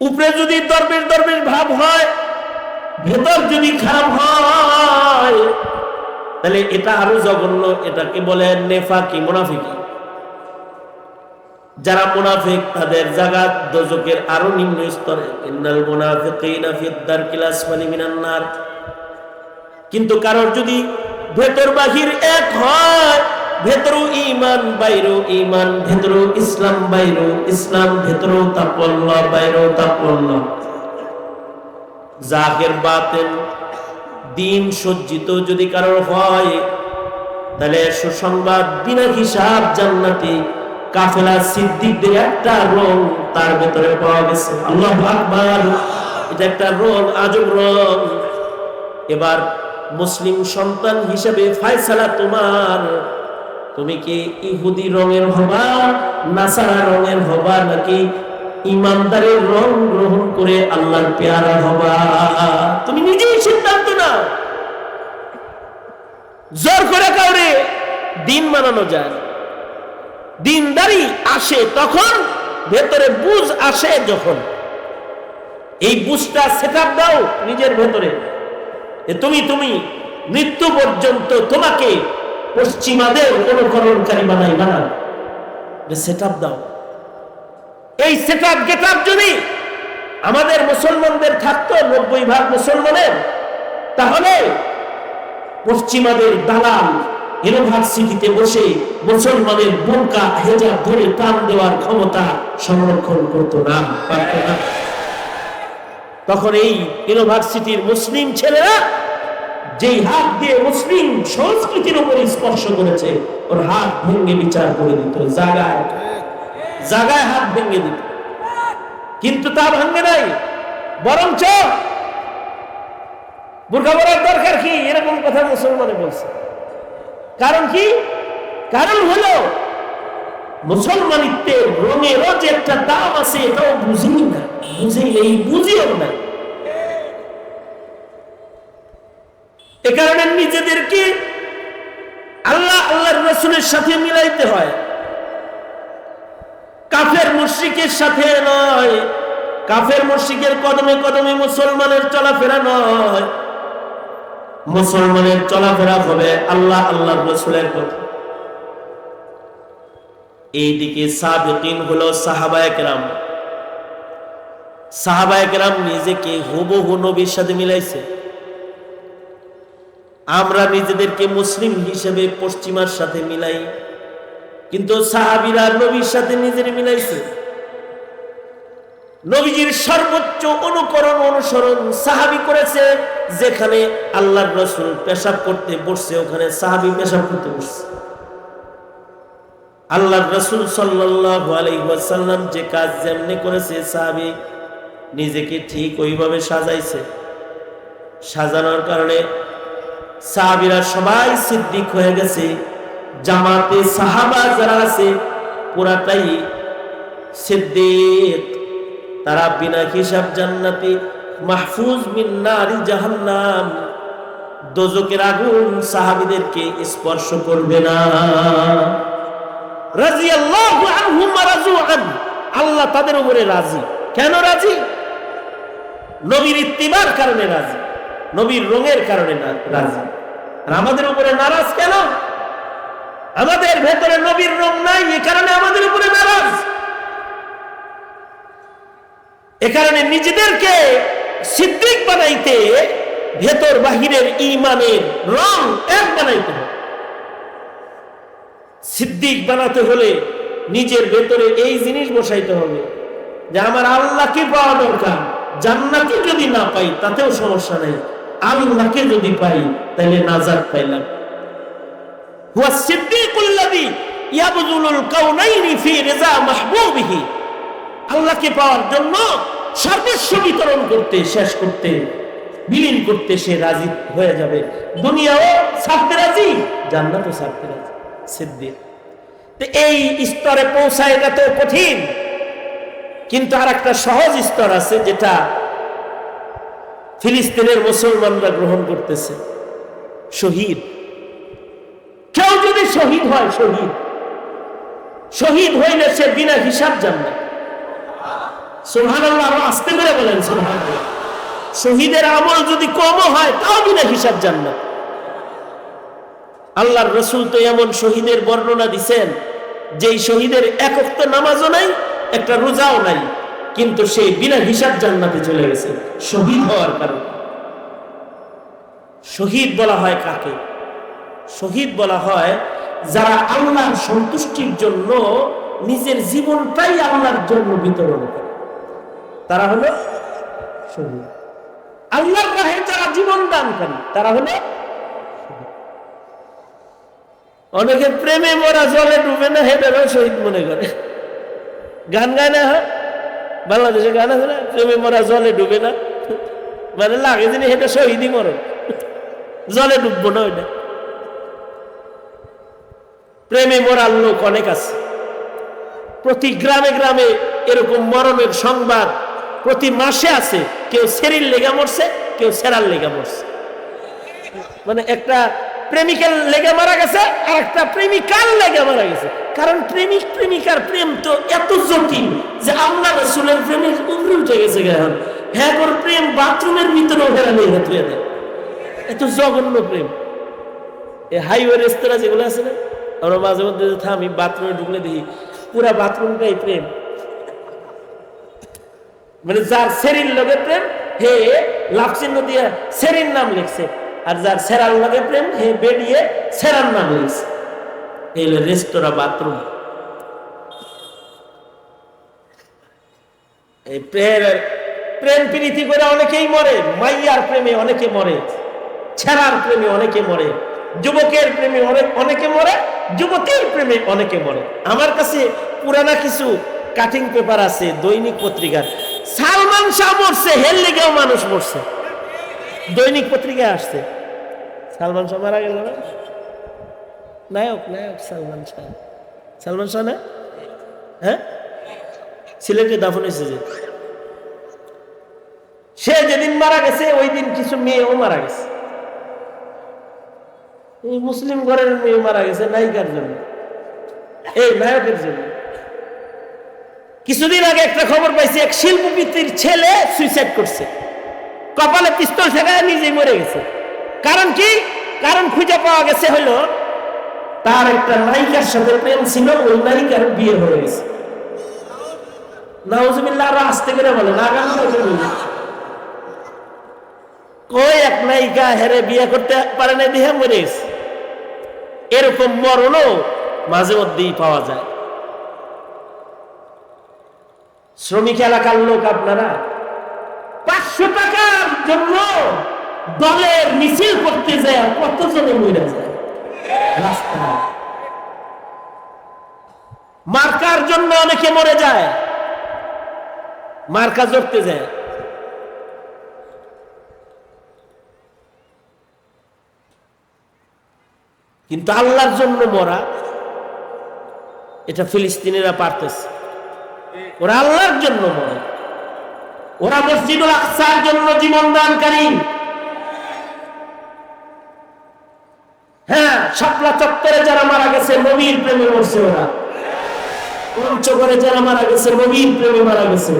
উপরে যদি দরবেশ দরবেশ ভাব হয়, ভেতর যদি খারাপ হয়, তাহলে এটা আরও জঘন্য, এটাকে বলে নেফাকি, মুনাফিকি। যারা মুনাফিক, তাদের জায়গা দোজকের আরও নিম্ন স্তরে। ইন্নাল মুনাফিকিনা ফিদ দারকিল আসফালি মিনান নার। কিন্তু কারোর যদি ভেতর বাহির এক হয় ভেতরও ইমান বাইরও ইমান ভেতরও ইসলাম, বাইরও ইসলাম, ভেতরও তাপল্য বাইরও তাপল্য জাহের বাতেন, দিন সজ্জিত যদি কারোর হয়, তাহলে সুসংবাদ বিনা হিসাব জান্নাতি কাফেলা সিদ্দিকদের একটা রং তার ভেতরে পাওয়া গেছে। আল্লাহ আকবার। এটা একটা রং আজব রং এবার মুসলিম সন্তান হিসেবে ফায়সালা তোমার। তুমি কি ইহুদি রঙের হবা, নাসারা রঙের হবা, নাকি ইমানদারের রং গ্রহণ করে আল্লাহর পেয়ারা হবা? তুমি নিজেই সিদ্ধান্ত নাও। জোর করে কাউরে দিন মানানো যায়। দিনদারি আসে তখন, ভেতরে বুঝ আসে যখন। এই বুঝটা সেট দাও নিজের ভেতরে। তুমি তুমি মৃত্যু পর্যন্ত তোমাকে পশ্চিমাদের অনুকরণকারী বানাই, বানাও। সেট আপ দাও। এই সেট আপ গেট আপ যদি আমাদের মুসলমানদের থাকতো, নব্বই ভাগ মুসলমানের, তাহলে পশ্চিমাদের দালাল ইউনিভার্সিটিতে বসে মুসলমানের বোরকা, হেজাব ধরে টান দেওয়ার ক্ষমতা সংরক্ষণ করতো না না। তখন এই ইউনিভার্সিটির মুসলিম ছেলেরা যেই হাত দিয়ে মুসলিম সংস্কৃতির উপরে স্পর্শ করেছে, ওর হাত ভেঙে বিচার করে দিত জাগায় জাগায় হাত ভেঙে দিত। কিন্তু তা ভাঙে নাই। বরঞ্চ বোরখা দরকার কি? এরকম কথা মুসলমানে বলছে। কারণ কি? কারণ হলো, মুসলমানিত্বের রঙেরও যে একটা দাম আছে, এটাও বুঝি না বুঝি এই বুঝিও না। এ কারণে নিজেদেরকে আল্লাহ, আল্লাহর রসুলের সাথে মিলাইতে হয়। কাফের মুশ্রিকের সাথে নয়। কাফের মুশ্রিকের কদমে কদমে মুসলমানের চলাফেরা নয়। মুসলমানের চলাফেরা হবে আল্লাহ, আল্লাহর রসুলের কথা এইদিকে সাবেকিন হলো সাহাবায়করাম সাহাবায়করাম নিজেকে হুবহু নবীর সাথে মিলাইছে। আমরা নিজেদেরকে মুসলিম হিসেবে পশ্চিমার সাথে মিলাই, কিন্তু সাহাবিরা নবীর সাথে নিজের মিলাইছে। নবীজির সর্বোচ্চ অনুকরণ অনুসরণ সাহাবি করেছে, যেখানে আল্লাহর রসুল পেশাব করতে বসছে, ওখানে সাহাবি পেশাব করতে বসছে। আল্লাহর রসুল আলাইহি যে কাজ যেমনি করেছে, সাহাবি নিজেকে ঠিক ওইভাবে সাজাইছে। সাজানোর কারণে সাহাবিরা সবাই সিদ্দিক হয়ে গেছে, জামাতে সাহাবা যারা আছে, পুরাটাই সিদ্দিক। তারা বিনা হিসাব জান্নাতি মাহফুজ মিন নারি জাহান্নাম। দোজকের আগুন সাহাবিদেরকে স্পর্শ করবে না। রাজু আল্লাহ তাদের উপরে রাজি। কেন রাজি? নবীর ইত্তিবার কারণে রাজি। নবীর রঙের কারণে রাজি আর আমাদের উপরে নারাজ কেন? আমাদের ভেতরে নবীর রং নাই, এ কারণে আমাদের উপরে নারাজ। এ কারণে নিজেদেরকে সিদ্দিক বানাইতে, ভেতর বাহিরের ইমানের রং এক বানাইতে হবে। সিদ্দিক বানাতে হলে নিজের ভেতরে এই জিনিস বসাইতে হবে, যে আমার আল্লাহকে পাওয়া দরকার জান্নাতে যদি না পাই, তাতেও সমস্যা নেই। আল্লাহকে যদি পাই তাহলে নাজাত পাইলাম। হুয়া সিদ্দিকুল্লাযী ইয়াবযুলুল কাউনাইনি ফি রিজা মাহবুবিহি। আল্লাহকে পাওয়ার জন্য সর্বস্ব বিতরণ করতে, শেষ করতে, বিলীন করতে সে রাজি হয়ে যাবে। দুনিয়াও ছাড়তে রাজি, জান্নাতও ছাড়তে রাজি, সিদ্দিক। তো এই স্তরে পৌঁছায় এটা তো কঠিন। কিন্তু আর একটা সহজ স্তর আছে, যেটা ফিলিস্তিনের মুসলমানরা গ্রহণ করতেছে। শহীদ। কেউ যদি শহীদ হয়, শহীদ। শহীদ হইলে সে বিনা হিসাব জান্নাত। সুবহানাল্লাহ, আরও আস্তে করে বলেন, সুবহানাল্লাহ। শহীদের আমল যদি কমও হয়, তাও বিনা হিসাব জান্নাত। আল্লাহর রসুল তো এমন শহীদের বর্ণনা দিছেন, যেই শহীদের একক্ত নামাজও নাই, একটা রোজাও নাই। কিন্তু সেই বিনা হিসাব জান্নাতে চলে গেছে। শহীদ হওয়ার কারণে। শহীদ বলা হয় কাকে? শহীদ বলা হয় যারা আল্লাহর সন্তুষ্টির জন্য নিজের জীবনটাই আল্লাহর জন্য বিতরণ করে। তারা হলো শহীদ। আল্লাহর রাহে যারা জীবন দানকারী, তারা হলো অনেকে প্রেমে মরা জলে ডুবে না হেঁটেও শহীদ মনে করে। গান গায় না হয়? বাংলাদেশে গান আছে না? প্রেমে মরা জলে ডুবে না? মানে লাগে যিনি হেঁটে শহীদই মরণ জলে ডুববো না ওইটা। প্রেমে মরার লোক অনেক আছে। প্রতি গ্রামে গ্রামে এরকম মরণের সংবাদ প্রতি মাসে আছে। কেউ সেরির লেগা মরছে, কেউ সেরার লেগা মরছে। মানে একটা প্রেমিকার লেগে মারা গেছে আর একটা প্রেমিকার লেগে মারা গেছে। কারণ প্রেমিক, প্রেমিকার প্রেম তো এত জটিল যে আল্লাহ রসুলের প্রেমের উপরে উঠে গেছে এখন হ্যাঁ ওর প্রেম বাথরুমের ভিতরে ওঠেরা নেই এত জঘন্য প্রেম। এই হাইওয়ে রেস্তোরাঁ যেগুলো আছে না আমরা মাঝে মধ্যে থামি বাথরুমে ঢুকলে দেখি, পুরা বাথরুমটাই প্রেম। মানে যার সেরির লগে প্রেম, হে লাভ চিহ্ন দিয়ে সেরির নাম লিখছে। আর যার সেরার লগে প্রেম, হে বেরিয়ে সেরার নাম লিখছে। এই রেস্তোরাঁ বাথরুম। এই প্রেম প্রেম প্রীতি করে অনেকেই মরে, মাইয়ার প্রেমে অনেকে মরে, ছেড়ার প্রেমে অনেকে মরে, যুবকের প্রেমে অনেক মরে, যুবতীর প্রেমে অনেকে মরে। আমার কাছে পুরানা কিছু কাটিং পেপার আছে, দৈনিক পত্রিকার সালমান শাহ মরছে হেল লেগেও মানুষ মরছে। দৈনিক পত্রিকায় আসছে। সালমান শাহ মারা গেল না? নায়ক নায়ক সালমান শাহ। সালমান শাহ না? হ্যাঁ? সিলেটে দাফন হয়েছে যে। সে যেদিন মারা গেছে, ওই দিন কিছু মেয়েও মারা গেছে। এই মুসলিম ঘরের মেয়ে মারা গেছে, নায়িকার জন্য। এই নায়কের জন্য। কিছুদিন আগে একটা খবর পাইছি, এক শিল্পপতির ছেলে সুইসাইড করছে। কপালে পিস্তল ঠেকায় নিজেই মরে গেছে। কারণ কি? কারণ খুঁজে পাওয়া গেছে হলো, তার একটা নায়িকার সাথে প্রেম ছিল, ওই নায়িকার বিয়ে হয়ে গেছে। নাউজুবিল্লাহ আরও আসতে করে বলেন আগামী কই এক নায়িকা হেরে বিয়ে করতে পারে না দিয়ে মরে এরকম মরণও মাঝে মধ্যেই পাওয়া যায়। শ্রমিক এলাকার লোক আপনারা, পাঁচশো টাকার জন্য দলের মিছিল করতে যায়, কতজনে মরে যায়? রাস্তায় মার্কার জন্য অনেকে মরে যায়। মার্কা জড়তে যায়। কিন্তু আল্লাহর জন্য মরা, এটা ফিলিস্তিনিরা পারতেছে। ওরা আল্লাহর জন্য মরে। ওরা মসজিদুল আকসার জন্য জীবন দানকারী। শাপলা চত্বরে যারা মারা গেছে, নবীর প্রেমে মরছে ওরা। পঞ্চগড়ে যারা মারা গেছে, নবীর প্রেমে মারা গেছে।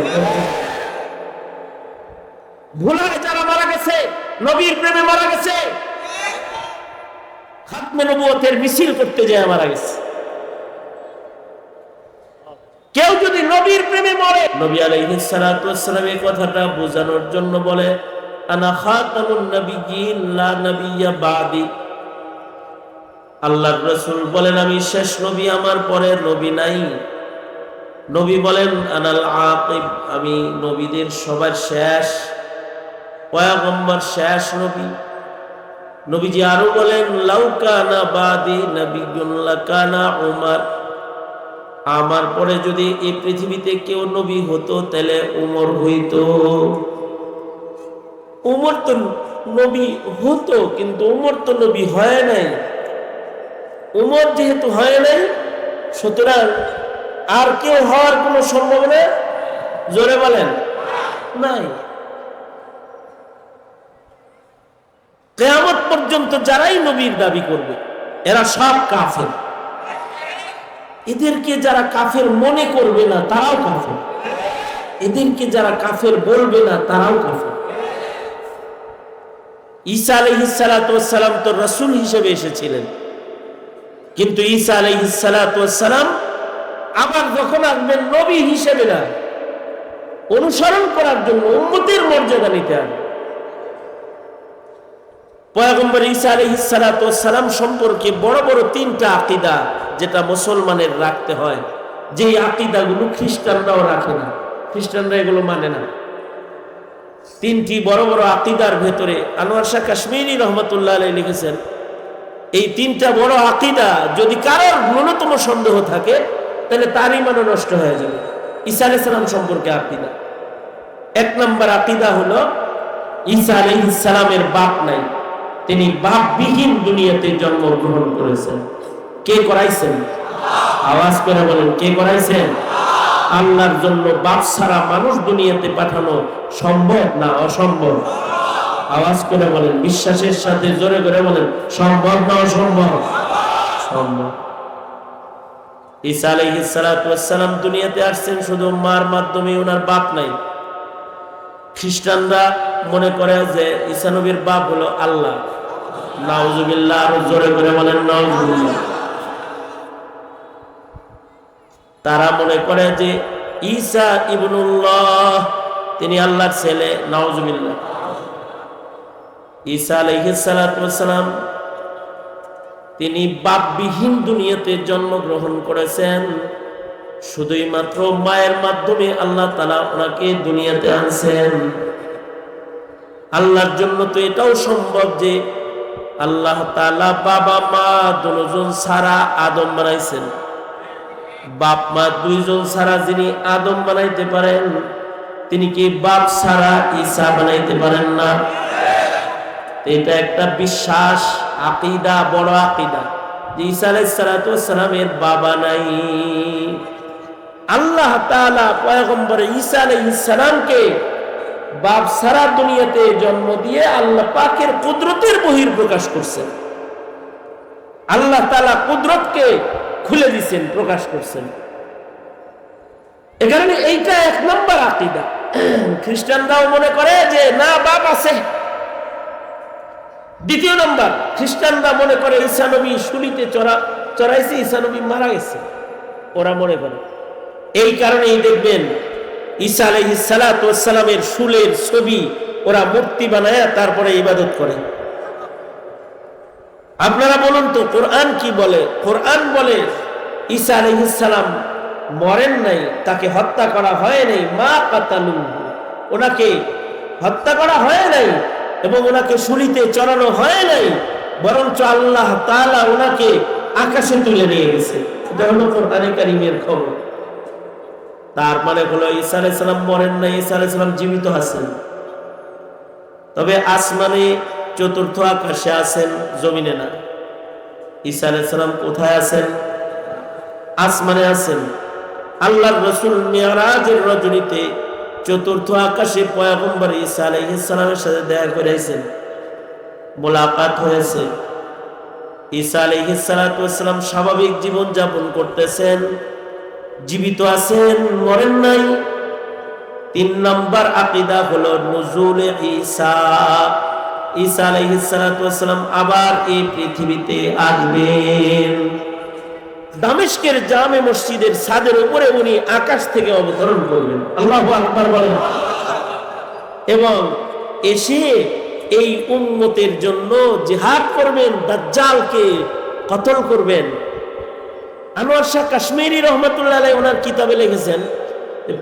ভোলায় যারা মারা গেছে, নবীর প্রেমে মারা গেছে। খাতমে নবুয়তের মিছিল করতে যায় মারা গেছে। কেউ যদি নবীর প্রেমে মরে, নবী আলাইহিস সালাতু এই কথাটা বোঝানোর জন্য বলে, আনা খাতামুন নাবিয়্যিন লা নাবিয়্যা বাদি। আল্লাহর রসুল বলেন, আমি শেষ নবী, আমার পরে নবী নাই। নবী বলেন, আনাল আকিব, আমি নবীদের সবার শেষ, পয়গম্বর শেষ নবী। নবীজি আরও বলেন লাউকানা বাদি লাকানা উমার। আমার পরে যদি এই পৃথিবীতে কেউ নবী হতো, তাহলে উমর হইতো। উমর তো নবী হতো, কিন্তু উমর তো নবী হয় নাই। উমর যেহেতু হয় নাই, সুতরাং আর কেউ হওয়ার কোনো সম্ভাবনা জোরে বলেন, নাই। কেয়ামত পর্যন্ত যারাই নবীর দাবি করবে, এরা সব কাফের। এদেরকে যারা কাফের মনে করবে না, তারাও কাফের। এদেরকে যারা কাফের বলবে না, তারাও কাফের। ঈসা আলহিসালাম তো রসুল হিসেবে এসেছিলেন। কিন্তু ঈসা আলহিসালাম আবার যখন আসবেন নবী হিসেবে না, অনুসরণ করার জন্য উন্মতির মর্যাদা নিতে পয়গম্বর ঈসা আলহিসালাম সম্পর্কে বড় বড় তিনটা আকিদা যেটা মুসলমানের রাখতে হয়। যে আকিদাগুলো খ্রিস্টানরাও রাখে না, খ্রিস্টানরা এগুলো মানে না। তিনটি বড় বড় আকিদার ভেতরে আনোয়ার শাহ কাশ্মীরি রহমতুল্লাহ লিখেছেন এই তিনটা বড় আকিদা যদি কারোর ন্যূনতম সন্দেহ থাকে, তাহলে তার ইমানও নষ্ট হয়ে যাবে। ঈসা আলাইসালাম সম্পর্কে আকিদা। এক নম্বর আকিদা হলো, ঈসা আলাইসালামের বাপ নাই। তিনি বাপবিহীন দুনিয়াতে জন্মগ্রহণ করেছেন। কে করাইছেন? আওয়াজ করে বলেন, কে করাইছেন? আল্লাহর জন্য বাপ ছাড়া মানুষ দুনিয়াতে পাঠানো সম্ভব না অসম্ভব? আওয়াজ করে বলেন, বিশ্বাসের সাথে জোরে করে বলেন, সম্ভব না অসম্ভব? সম্ভব। ঈসা দুনিয়াতে আসছেন শুধু মার মাধ্যমে ওনার বাপ নাই। খ্রিস্টানরা মনে করে যে ঈসা নবীর বাপ হলো আল্লাহ। নাউজুবিল্লাহ, আরও জোরে করে বলেন, নাউজুবিল্লাহ। তারা মনে করে যে ঈসা ইবনুল্লাহ, তিনি আল্লাহর ছেলে, নাউজুবিল্লাহ। ঈসা আলাইহিসসালাম, তিনি বাপবিহীন দুনিয়াতে জন্মগ্রহণ করেছেন। শুধুই মাত্র মায়ের মাধ্যমে আল্লাহ তালা ওনাকে দুনিয়াতে আনছেন। আল্লাহর জন্য তো এটাও সম্ভব যে আল্লাহ তালা বাবা, মা দুজন সারা আদম বানাইছেন। বাপ, মা দুইজন ছাড়া যিনি আদম বানাইতে পারেন, তিনি কি বাপ ছাড়া ঈসা বানাইতে পারেন না? এটা একটা বিশ্বাস, আকিদা, বড় আকিদা। ঈসা বাবা নাই। আল্লাহ তাআলা পয়গম্বর ঈসা আলাইহিসসালামকে বাপ সারা দুনিয়াতে জন্ম দিয়ে আল্লাহ পাকের কুদরতের বহির প্রকাশ করছেন। আল্লাহ তাআলা কুদরতকে খুলে দিছেন, প্রকাশ করছেন। এ কারণে এইটা এক নম্বর আকিদা। খ্রিস্টানরাও মনে করে যে, না, বাপ আছে। দ্বিতীয় নম্বর, খ্রিস্টানরা মনে করে ঈসানবী শুলিতে চড়া, চড়াইছে ঈসানবী মারা গেছে। ওরা মনে করে। এই কারণেই দেখবেন, ঈসা আলহিসালামের শুলের ছবি ওরা মূর্তি বানায় তারপরে ইবাদত করে। আপনারা বলুন তো, কোরআন কি বলে? কোরআন বলে ঈসা আলহিসাম মরেন নাই, তাকে হত্যা করা হয় নাই, মা কাতালু ওনাকে হত্যা করা হয় নাই এবং ওনাকে শুলিতে চড়ানো হয় নাই, বরঞ্চ আল্লাহ তালা ওনাকে আকাশে তুলে নিয়ে গেছে। তার মানে হলো ঈসা আলাইসালাম মরেন নাই, ঈসা আলাইসালাম জীবিত আছেন। তবে আসমানে চতুর্থ আকাশে আছেন, জমিনে না। ঈসা আলাইসালাম কোথায় আছেন? আসমানে আছেন। আল্লাহর রসুল মেয়ারাজের রজনীতে চতুর্থ আকাশে পয়াগম্বর ঈসা আলাইহিসসালামের সাথে দেখা করেছেন মোলাকাত হয়েছে। ঈসা আলাইহিসসালাম স্বাভাবিক জীবন যাপন করতেছেন। জীবিত আছেন, মরেন নাই। তিন নম্বর আকিদা হলো নজুল ঈসা। ঈসা আলাইহিসসালাম আবার এই পৃথিবীতে আসবেন। দামেস্কের জামে মসজিদের ছাদের উপরে উনি আকাশ থেকে অবতরণ করবেন। আল্লাহ আকবার বলেন। এবং এসে এই উন্মতের জন্য জেহাদ করবেন, দাজ্জালকে কতল করবেন। আনোয়ার শাহ কাশ্মীরি রহমতুল্লাহ ওনার কিতাবে লিখেছেন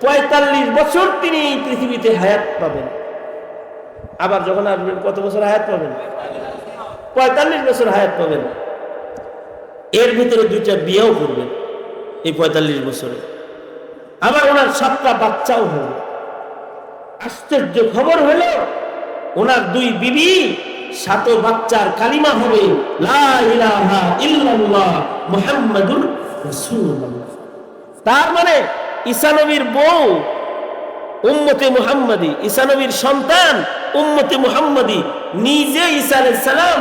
পঁয়তাল্লিশ বছর তিনি এই পৃথিবীতে হায়াত পাবেন। আবার যখন আসবেন, কত বছর হায়াত পাবেন? পঁয়তাল্লিশ বছর হায়াত পাবেন। এর ভিতরে দুইটা বিয়েও করবেন এই পঁয়তাল্লিশ বছরে। আবার ওনার সাতটা বাচ্চাও হবে। আশ্চর্য খবর হলো, ওনার দুই বিবি সাত বাচ্চার কালিমা হবে তার মানে ঈসা নবীর বউ উম্মতে মুহাম্মাদি, ঈসা নবীর সন্তান উম্মতে মুহাম্মাদি, নিজে আলাইহিস সালাম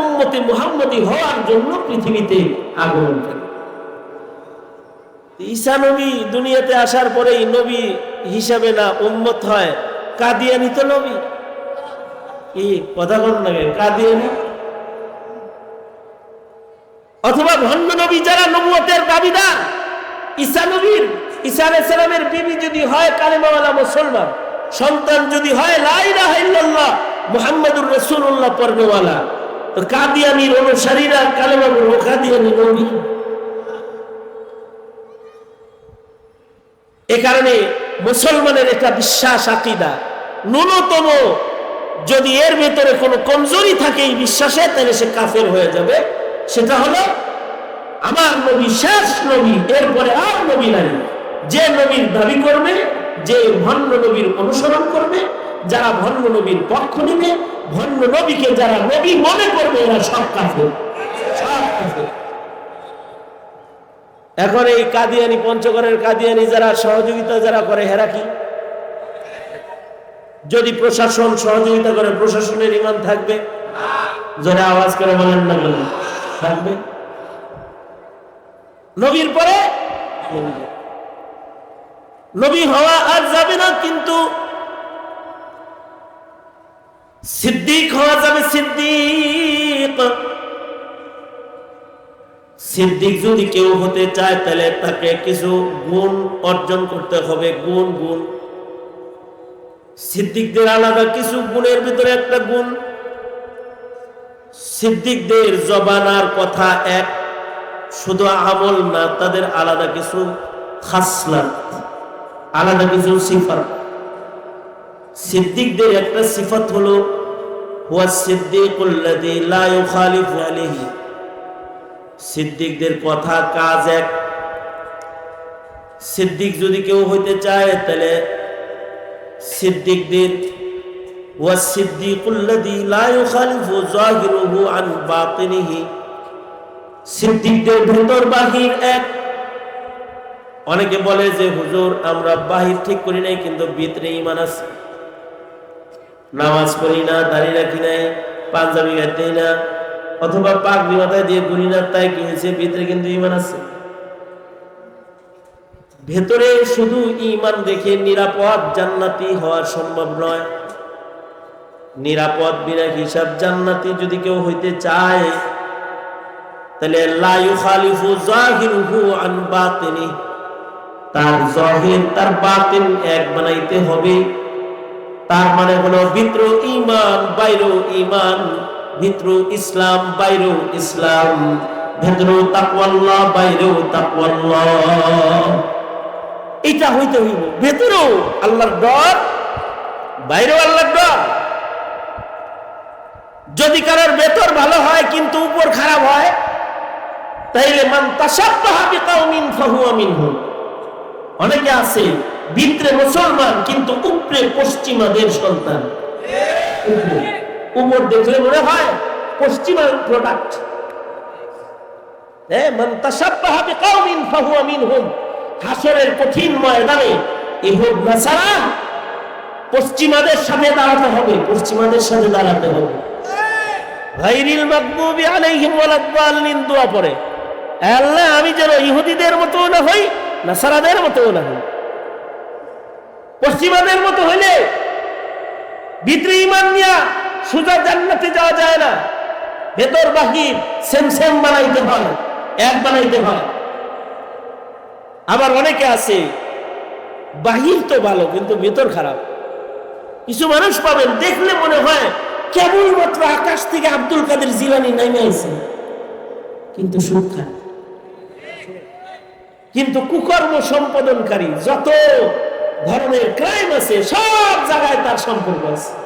উম্মতে মুহাম্মদি হওয়ার জন্য পৃথিবীতে আগমন করে ঈসা নবী দুনিয়াতে আসার পরেই নবী হিসাবে না উম্মত হয়, কাদিয়ানি তো নবী। কি কথা বল না কাদিয়ানি? অথবা ভণ্ড নবী যারা নবুয়তের দাবিদার, ঈসা নবীর, ঈসা আলাইহিস সালামের বিবি যদি হয় কালেমাওয়ালা মুসলমান, সন্তান যদি হয় লা ইলাহা ইল্লাল্লাহ, মুহাম্মাদুর রাসূলুল্লাহ পড়নেওয়ালা তো কাদিয়ানির অনুসারীরা কালেমা বলব কাদিয়ানি নবী। এ কারণে মুসলমানের একটা বিশ্বাস, আকিদা। ন্যূনতম যদি এর ভেতরে কোনো কমজোরি থাকে এই বিশ্বাসে, তাহলে সে কাফের হয়ে যাবে। সেটা হলো আমার নবী শেষ নবী, এরপরে আর নবী নাই। যে নবীর দাবি করবে, যে ভণ্ড নবীর অনুসরণ করবে, যারা ভণ্ড নবীর পক্ষ নেবে ভণ্ড নবীকে যারা নবী মনে করবে, এরা সব কাফের। সব এখন এই কাদিয়ানি পঞ্চগড়ের কাদিয়ানি যারা সহযোগিতা যারা করে, হেরা কি? যদি প্রশাসন সহযোগিতা করে, প্রশাসনের ইমান থাকবে? যারা আওয়াজ করে বলেন না বলেন থাকবে? নবীর পরে? নবী হওয়া আর যাবে না, কিন্তু সিদ্দিক হওয়া যাবে সিদ্দিক। সিদ্দিক যদি কেউ হতে চায়, তাহলে তাকে কিছু গুণ অর্জন করতে হবে, গুণ গুণ। সিদ্দিকদের আলাদা কিছু গুণের ভিতরে একটা গুণ। সিদ্দিকদের জবানার কথা এক, শুধু আমল না, তাদের আলাদা কিছু খাসলাত, আলাদা কিছু সিফাত। সিদ্দিকদের একটা সিফাত হলো, হুয়া সিদ্দিকুল্লাযী লা ইউখালিফু আলাইহি। সিদ্দিকদের কথা কাজ এক। সিদ্দিক যদি কেউ হইতে চায়, তাহলে সিদ্দিকদের ওয়াসিদ্দিকুল্লাযী লা ইউখালিফু যাহিরুহু আন বাতিনিহি। সিদ্দিকদের ভেতর বাহির এক। অনেকে বলে যে, হুজুর, আমরা বাহির ঠিক করি নাই, কিন্তু ভিতরে ইমান আছে। নামাজ পড়ি না দাঁড়িয়ে রাখি নাই, পাঞ্জাবি গাইতেই না, অথবা পাক মাথায় দিয়ে ঘুরি না, তাই কি হয়েছে? ভিতরে কিন্তু ইমান আছে। ভেতরে শুধু ইমান দেখে নিরাপদ জান্নাতি হওয়া সম্ভব নয়। নিরাপদ বিনা হিসাব জান্নাতি যদি কেউ হইতে চায়, তাহলে লা ইউখালিফু জাহিরুহু আন বাতিনি। তার জাহির, তার বাতিন এক বানাইতে হবে। তার মানে হলো ভিতর ইমান, বাইর ইমান ভিতর ইসলাম, বাইর ইসলাম। ভেতর তাকওয়াল্লাহ বাইর তাকওয়াল্লাহ এটা হইতে হইব। ভেতরেও আল্লাহর ডর বাইরেও আল্লাহর ডর যদি কারোর ভেতর ভালো হয় কিন্তু উপর খারাপ হয়, তাইলে মান তাসাব্বাহা বিকাউমিন ফাহুয়া মিনহুম অনেকে আছে ভিতরে মুসলমান, কিন্তু উপরে পশ্চিমাদের সন্তান। উপরে। দেখলে মনে হয় পশ্চিমা প্রোডাক্ট হ্যাঁ পশ্চিমাদের দাঁড়াতে হবে আমি যেন ইহুদিদের মতো না হই, নাসারাদের মতো না হই। পশ্চিমাদের মতো হইলে ভিতরে ইমান নিয়া সুজা জান্নাতে যাওয়া যায় না। ভেতর বাহির সেম সেম বানাইতে হয়, এক বানাইতে হয়। আবার অনেকে আছে, বাহির তো ভালো, কিন্তু ভেতর খারাপ। কিছু মানুষ পাবেন, দেখলে মনে হয় কেবলমাত্র আকাশ থেকে আব্দুল কাদের জিলানি নামে আছে কিন্তু খায় কিন্তু কুকর্ম সম্পাদনকারী, যত ধরনের ক্রাইম আছে সব জায়গায় তার সম্পর্ক আছে।